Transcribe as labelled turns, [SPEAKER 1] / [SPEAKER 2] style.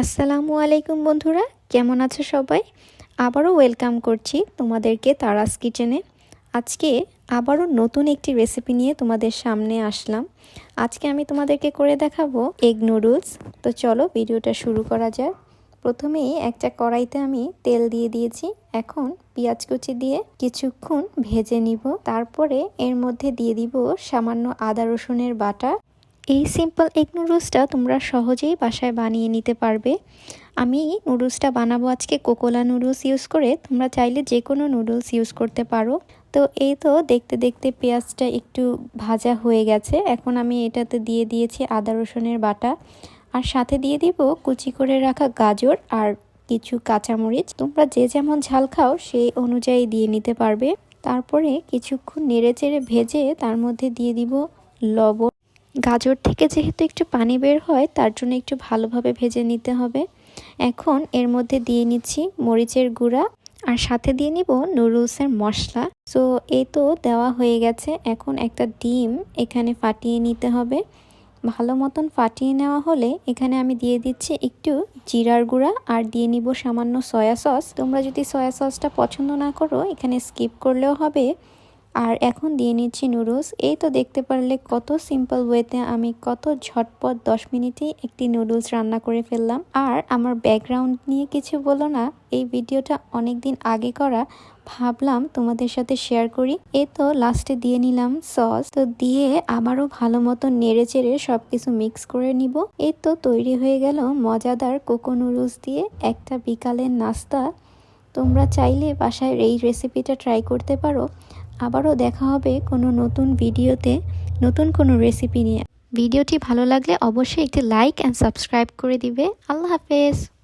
[SPEAKER 1] আসসালামু আলাইকুম বন্ধুরা, কেমন আছো সবাই? আবারও ওয়েলকাম করছি তোমাদেরকে তারাস কিচেনে আজকে আবারও নতুন একটি রেসিপি নিয়ে তোমাদের সামনে আসলাম। আজকে আমি তোমাদেরকে করে দেখাবো এগ নুডলস তো চলো ভিডিওটা শুরু করা যাক। প্রথমেই একটা কড়াইতে আমি তেল দিয়ে দিয়েছি। এখন পেঁয়াজ কুচি দিয়ে কিছুক্ষণ ভেজে নিব। তারপরে এর মধ্যে দিয়ে দিব সামান্য আদা রসুনের বাটা। এই সিম্পল এগ নুডলসটা তোমরা সহজেই বাসায় বানিয়ে নিতে পারবে। আমি নুডলসটা বানাবো আজকে কোকোলা নুডলস ইউজ করে। তোমরা চাইলে যে কোনো নুডলস ইউজ করতে পারো। তো এই তো দেখতে দেখতে পেঁয়াজটা একটু ভাজা হয়ে গেছে। এখন আমি এটাতে দিয়ে দিয়েছি আদা, রসুনের বাটা। আর সাথে দিয়ে দিব কুচি করে রাখা গাজর আর কিছু কাঁচামরিচ। তোমরা যে যেমন ঝাল খাও, সেই অনুযায়ী দিয়ে নিতে পারবে। তারপরে কিছুক্ষণ নেড়ে চেড়ে ভেজে তার মধ্যে দিয়ে দিব লবণ। গাজর থেকে যেহেতু একটু পানি বের হয়, তার জন্য একটু ভালোভাবে ভেজে নিতে হবে। এখন এর মধ্যে দিয়ে নিচ্ছি মরিচের গুঁড়া আর সাথে দিয়ে নিব নুডলসের মশলা। সো এই তো দেওয়া হয়ে গেছে। এখন একটা ডিম এখানে ফাটিয়ে নিতে হবে। ভালো মতন ফাটিয়ে নেওয়া হলে এখানে আমি দিয়ে দিচ্ছি একটু জিরার গুঁড়া আর দিয়ে নিব সামান্য সয়া সস। তোমরা যদি সয়া সসটা পছন্দ না করো, এখানে স্কিপ করলেও হবে। আর এখন দিয়ে নিচ্ছি নুডলস এই তো দেখতে পারলে কত সিম্পল ওয়েতে আমি কত ঝটপট দশ মিনিটেই একটি নুডলস রান্না করে ফেললাম। আর আমার ব্যাকগ্রাউন্ড নিয়ে কিছু বলো না, এই ভিডিওটা অনেক দিন আগে করা। ভাবলাম তোমাদের সাথে শেয়ার করি। এ তো লাস্টে দিয়ে নিলাম সস তো দিয়ে আবারও ভালো মতো নেড়ে চেড়ে সব কিছু মিক্স করে নিব। এই তো তৈরি হয়ে গেল মজাদার কোকো নুডলস দিয়ে একটা বিকালের নাস্তা। তোমরা চাইলে বাসায় এই রেসিপিটা ট্রাই করতে পারো। আবারও দেখা হবে কোনো নতুন ভিডিওতে, নতুন কোনো রেসিপি নিয়ে। ভিডিওটি ভালো লাগলে অবশ্যই একটি লাইক অ্যান্ড সাবস্ক্রাইব করে দিবে। আল্লাহ হাফেজ।